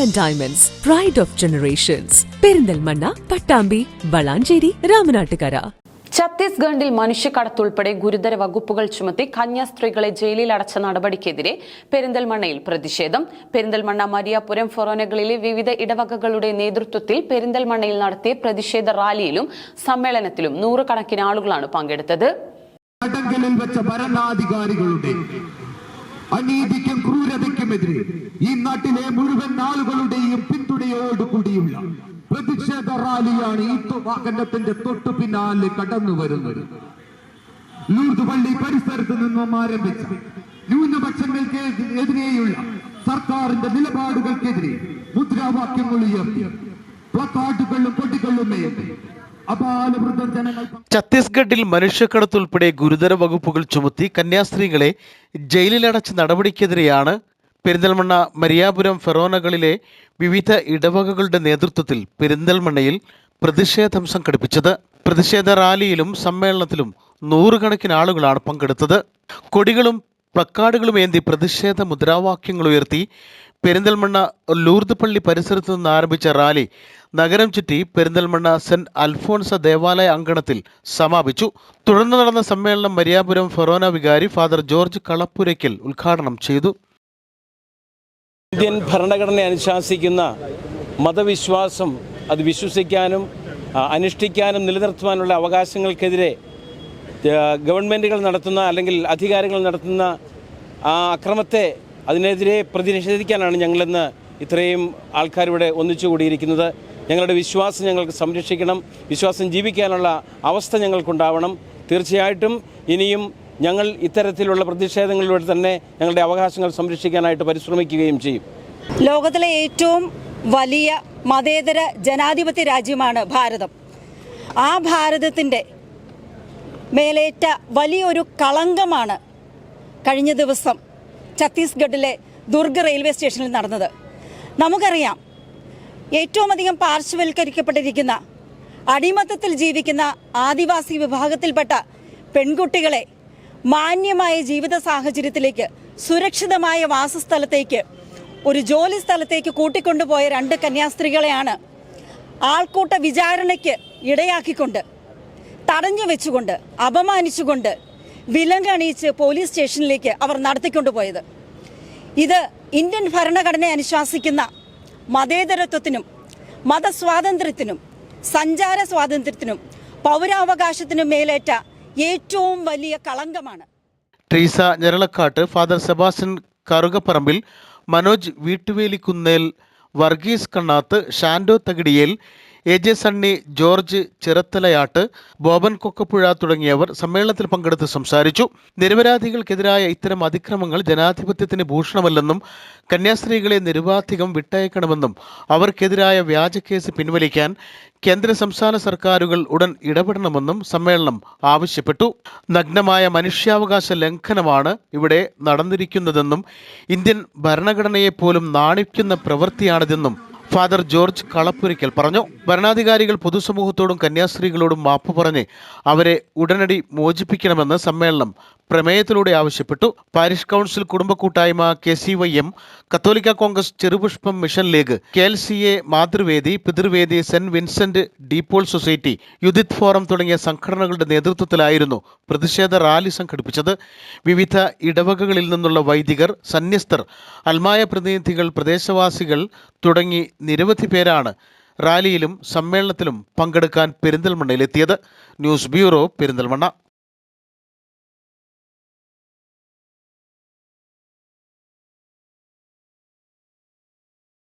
Gold and diamonds pride of generations Perinthalmanna Pattambi Valanchery Ramanattukara ഛത്തീസ്ഗഡിൽ മനുഷ്യക്കടത്തുൾപ്പെടെ ഗുരുതര വകുപ്പുകൾ ചുമത്തി കന്യാസ്ത്രീകളെ ജയിലിൽ അടച്ച നടപടിക്കെതിരെ പെരിന്തൽമണ്ണയിൽ പ്രതിഷേധം. പെരിന്തൽമണ്ണ മരിയാപുരം ഫൊറോനകളിലെ വിവിധ ഇടവകകളുടെ നേതൃത്വത്തിൽ പെരിന്തൽമണ്ണയിൽ നടത്തിയ പ്രതിഷേധ റാലിയിലും സമ്മേളനത്തിലും നൂറുകണക്കിന് ആളുകളാണ് പങ്കെടുത്തത്. തടങ്കലിൽ വെച്ച ഭരണാധികാരികളുടെ അനീതിക്കും ക്രൂരതയ്ക്കുമെതിരെ ഈ നാട്ടിലെ മുഴുവൻ ആളുകളുടെയും പിന്തുണയോടുകൂടിയുള്ള പ്രതിഷേധ റാലിയാണ് ഈ വാഹനത്തിന്റെ തൊട്ടു പിന്നാലെ കടന്നു വരുന്നത്. ലൂർദ് പള്ളി പരിസരത്ത് നിന്നും ആരംഭിച്ച ന്യൂനപക്ഷങ്ങൾക്ക് എതിരെയുള്ള സർക്കാരിന്റെ നിലപാടുകൾക്കെതിരെ മുദ്രാവാക്യങ്ങൾ ഉയർത്തി. പ്ലക്കാർഡുകളും കൊടികളും ഏന്തി മനുഷ്യക്കടത്ത് ഉൾപ്പെടെ ഛത്തീസ്ഗഡിൽ ഗുരുതര വകുപ്പുകൾ ചുമത്തി കന്യാസ്ത്രീകളെ ജയിലിലടച്ച നടപടിക്കെതിരെയാണ് പെരിന്തൽമണ്ണ മരിയാപുരം ഫെറോനകളിലെ വിവിധ ഇടവകകളുടെ നേതൃത്വത്തിൽ പെരിന്തൽമണ്ണയിൽ പ്രതിഷേധം സംഘടിപ്പിച്ചത്. പ്രതിഷേധ റാലിയിലും സമ്മേളനത്തിലും നൂറുകണക്കിന് ആളുകളാണ് പങ്കെടുത്തത്. കൊടികളും പ്ലക്കാർഡുകളും ഏന്തി പ്രതിഷേധ മുദ്രാവാക്യങ്ങൾ ഉയർത്തി പെരിന്തൽമണ്ണ ലൂർദ് പള്ളി പരിസരത്ത് നിന്ന് ആരംഭിച്ച റാലി നഗരം ചുറ്റി പെരിന്തൽമണ്ണ സെന്റ് അൽഫോൺസ ദേവാലയ അങ്കണത്തിൽ സമാപിച്ചു. തുടർന്ന് നടന്ന സമ്മേളനം മരിയാപുരം ഫെറോന വികാരി ഫാദർ ജോർജ് കളപ്പുരയ്ക്കൽ ഉദ്ഘാടനം ചെയ്തു. ഇന്ത്യൻ ഭരണഘടന അനുശാസിക്കുന്ന മതവിശ്വാസം അത് വിശ്വസിക്കാനും അനുഷ്ഠിക്കാനും നിലനിർത്തുവാനുള്ള അവകാശങ്ങൾക്കെതിരെ ഗവൺമെന്റുകൾ നടത്തുന്ന അല്ലെങ്കിൽ അധികാരങ്ങൾ നടത്തുന്ന ആ അക്രമത്തെ അതിനെതിരെ പ്രതിഷേധിക്കാനാണ് ഞങ്ങളിന്ന് ഇത്രയും ആൾക്കാരിവിടെ ഒന്നിച്ചു കൂടിയിരിക്കുന്നത്. ഞങ്ങളുടെ വിശ്വാസം ഞങ്ങൾക്ക് സംരക്ഷിക്കണം. വിശ്വാസം ജീവിക്കാനുള്ള അവസ്ഥ ഞങ്ങൾക്കുണ്ടാവണം. തീർച്ചയായിട്ടും ഇനിയും ഞങ്ങൾ ഇത്തരത്തിലുള്ള പ്രതിഷേധങ്ങളിലൂടെ തന്നെ ഞങ്ങളുടെ അവകാശങ്ങൾ സംരക്ഷിക്കാനായിട്ട് പരിശ്രമിക്കുകയും ചെയ്യും. ലോകത്തിലെ ഏറ്റവും വലിയ മതേതര ജനാധിപത്യ രാജ്യമാണ് ഭാരതം. ആ ഭാരതത്തിന്റെ മേലേറ്റ വലിയൊരു കളങ്കമാണ് കഴിഞ്ഞ ദിവസം ഛത്തീസ്ഗഡിലെ ദുർഗ് റെയിൽവേ സ്റ്റേഷനിൽ നടന്നത്. നമുക്കറിയാം ഏറ്റവും അധികം പാർശ്വവൽക്കരിക്കപ്പെട്ടിരിക്കുന്ന അടിമത്തത്തിൽ ജീവിക്കുന്ന ആദിവാസി വിഭാഗത്തിൽപ്പെട്ട പെൺകുട്ടികളെ മാന്യമായ ജീവിത സാഹചര്യത്തിലേക്ക് സുരക്ഷിതമായ വാസസ്ഥലത്തേക്ക് ഒരു ജോലി സ്ഥലത്തേക്ക് കൂട്ടിക്കൊണ്ടുപോയ രണ്ട് കന്യാസ്ത്രീകളെയാണ് ആൾക്കൂട്ട വിചാരണയ്ക്ക് ഇടയാക്കിക്കൊണ്ട് തടഞ്ഞു വെച്ചുകൊണ്ട് അപമാനിച്ചുകൊണ്ട് വിലങ്ങണിയിച്ച് പോലീസ് സ്റ്റേഷനിലേക്ക് അവർ നടത്തിക്കൊണ്ടുപോയത്. ഇത് ഇന്ത്യൻ ഭരണഘടനയെ അനുശാസിക്കുന്ന മതേതരത്വത്തിനും മതസ്വാതന്ത്ര്യത്തിനും സഞ്ചാര സ്വാതന്ത്ര്യത്തിനും പൗരാവകാശത്തിനും മേലേറ്റ ഏറ്റവും വലിയ കളങ്കമാണ്. Treesa Njaralakkattu father Sebastian Karukaparambil Manoj Veettuvelikkunnel Varghese Kannath Shando Thakidiyel A J Sunny George Chirathalayattu Boban Kokkapuzha തുടങ്ങിയവർ സമ്മേളനത്തിൽ പങ്കെടുത്ത് സംസാരിച്ചു. നിരപരാധികൾക്കെതിരായ ഇത്തരം അതിക്രമങ്ങൾ ജനാധിപത്യത്തിന് ഭൂഷണമല്ലെന്നും കന്യാസ്ത്രീകളെ നിരുപാധികം വിട്ടയക്കണമെന്നും അവർക്കെതിരായ വ്യാജക്കേസ് പിൻവലിക്കാൻ കേന്ദ്ര സംസ്ഥാന സർക്കാരുകൾ ഉടൻ ഇടപെടണമെന്നും സമ്മേളനം ആവശ്യപ്പെട്ടു. നഗ്നമായ മനുഷ്യാവകാശ ലംഘനമാണ് ഇവിടെ നടന്നിരിക്കുന്നതെന്നും ഇന്ത്യൻ ഭരണഘടനയെപ്പോലും നാണിക്കുന്ന പ്രവൃത്തിയാണിതെന്നും ഫാദർ ജോർജ് കളപ്പുരയ്ക്കൽ പറഞ്ഞു. ഭരണാധികാരികൾ പൊതുസമൂഹത്തോടും കന്യാസ്ത്രീകളോടും മാപ്പ് പറഞ്ഞ് അവരെ ഉടനടി മോചിപ്പിക്കണമെന്ന് സമ്മേളനം പ്രമേയത്തിലൂടെ ആവശ്യപ്പെട്ടു. പാരിഷ് കൗൺസിൽ കുടുംബ കൂട്ടായ്മ കെ സി വൈ എം കത്തോലിക്ക Congress Cherupushpam mission league K L C A Mathruvedi Pithruvedi Saint Vincent de Paul society youth forum തുടങ്ങിയ സംഘടനകളുടെ നേതൃത്വത്തിലായിരുന്നു പ്രതിഷേധ റാലി സംഘടിപ്പിച്ചത്. വിവിധ ഇടവകകളിൽ നിന്നുള്ള വൈദികർ സന്യസ്തർ അൽമായ പ്രതിനിധികൾ പ്രദേശവാസികൾ തുടങ്ങി നിരവധി പേരാണ് റാലിയിലും സമ്മേളനത്തിലും പങ്കെടുക്കാൻ പെരിന്തൽമണ്ണയിലെത്തിയത്. News bureau Perinthalmanna.